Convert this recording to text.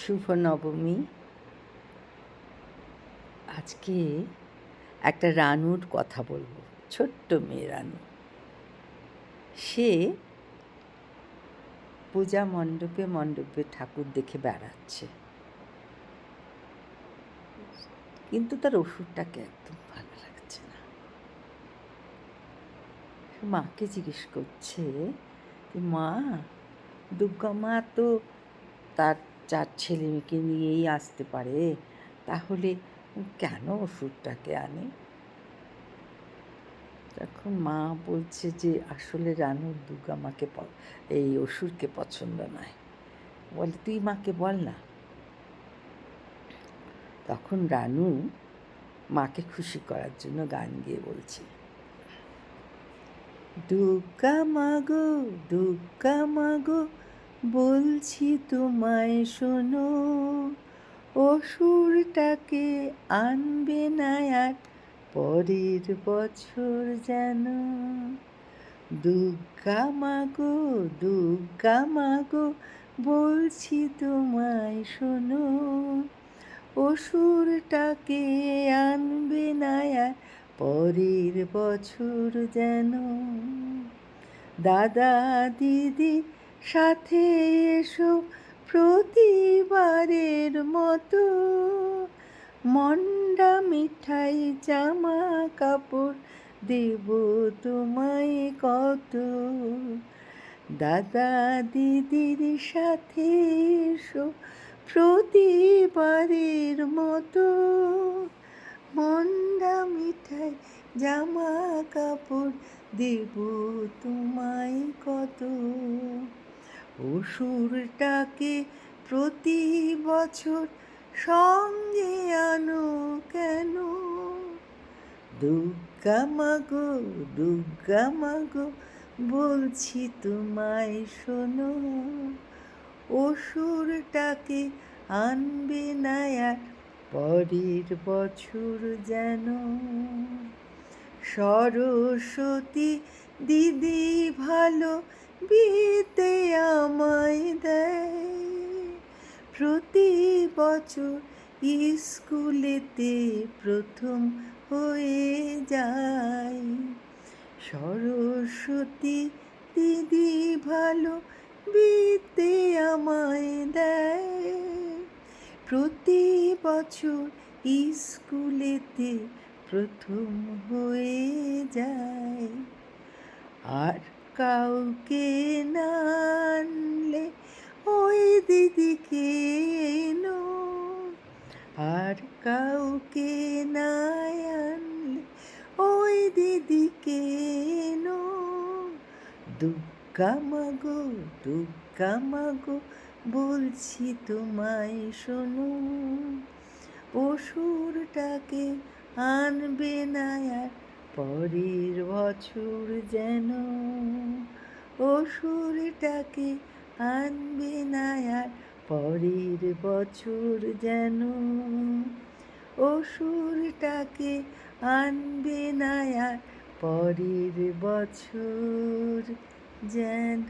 শুভ নবমী আজকে একটা রানুর কথা বলব, ছোট্ট মেয়ে রানু। সে পূজা মণ্ডপে মণ্ডপে ঠাকুর দেখে বেড়াচ্ছে। কিন্তু তার ওষুধটাকে একদম ভালো লাগছে না। মাকে জিজ্ঞেস করছে মা, দুর্গা মা তো তার চার ছেলে মেয়েকে নিয়েই আসতে পারে, তাহলে কেন ওষুধটাকে আনে? তখন মা বলছে যে, আসলে রানুর দুর্গা মাকে এই অসুরকে পছন্দ নয়। বলে, তুই মাকে বল না। তখন রানু মাকে খুশি করার জন্য গান গেয়ে বলছে, দুর্গা মাগো দুর্গা মাগো বলছি তোমায়, শোনো, অসুরটাকে আনবে না আর পরের বছর যেন। দুর্গা মাগো দুর্গা মাগো, বলছি তোমায়, শোনো, অসুরটাকে আনবে না আর পরের বছর যেন। দাদা, দিদি সাথে এসো প্রতিবারের মতো। মন্ডা মিঠাই জামা কাপড় দেব তোমায় কত। দাদা দিদির সাথে এসো প্রতিবারের মতো। মন্ডা মিঠাই জামা কাপড় দেব তোমায় কত। অসুরটাকে প্রতি বছর সঙ্গে আনো কেন? দুর্গা মাগো দুর্গা মাগো, বলছি তোমায় শোনো। অসুরটাকে আনবে না পরের বছর যেন? সরস্বতী দিদি ভালো বিতে আমায় দেয়। প্রতি বছর স্কুলেতে প্রথম হয়ে যায়। সরস্বতী দিদি ভালো বিতে আমায় দেয়। প্রতি বছর স্কুলেতে প্রথম হয়ে যায়। আর কাউকে না আনলে ওই দিদিকে এনো আর কাউকে না আনলে ওই দিদিকে এনো দুর্গা মাগো দুর্গা মাগো, বলছি তোমায় শোনো। অসুরটাকে আনবে না আর পরের বছর যেন অসুরটাকে আনবে না আর পরের বছর যেন অসুরটাকে আনবে না আর পরের বছর যেন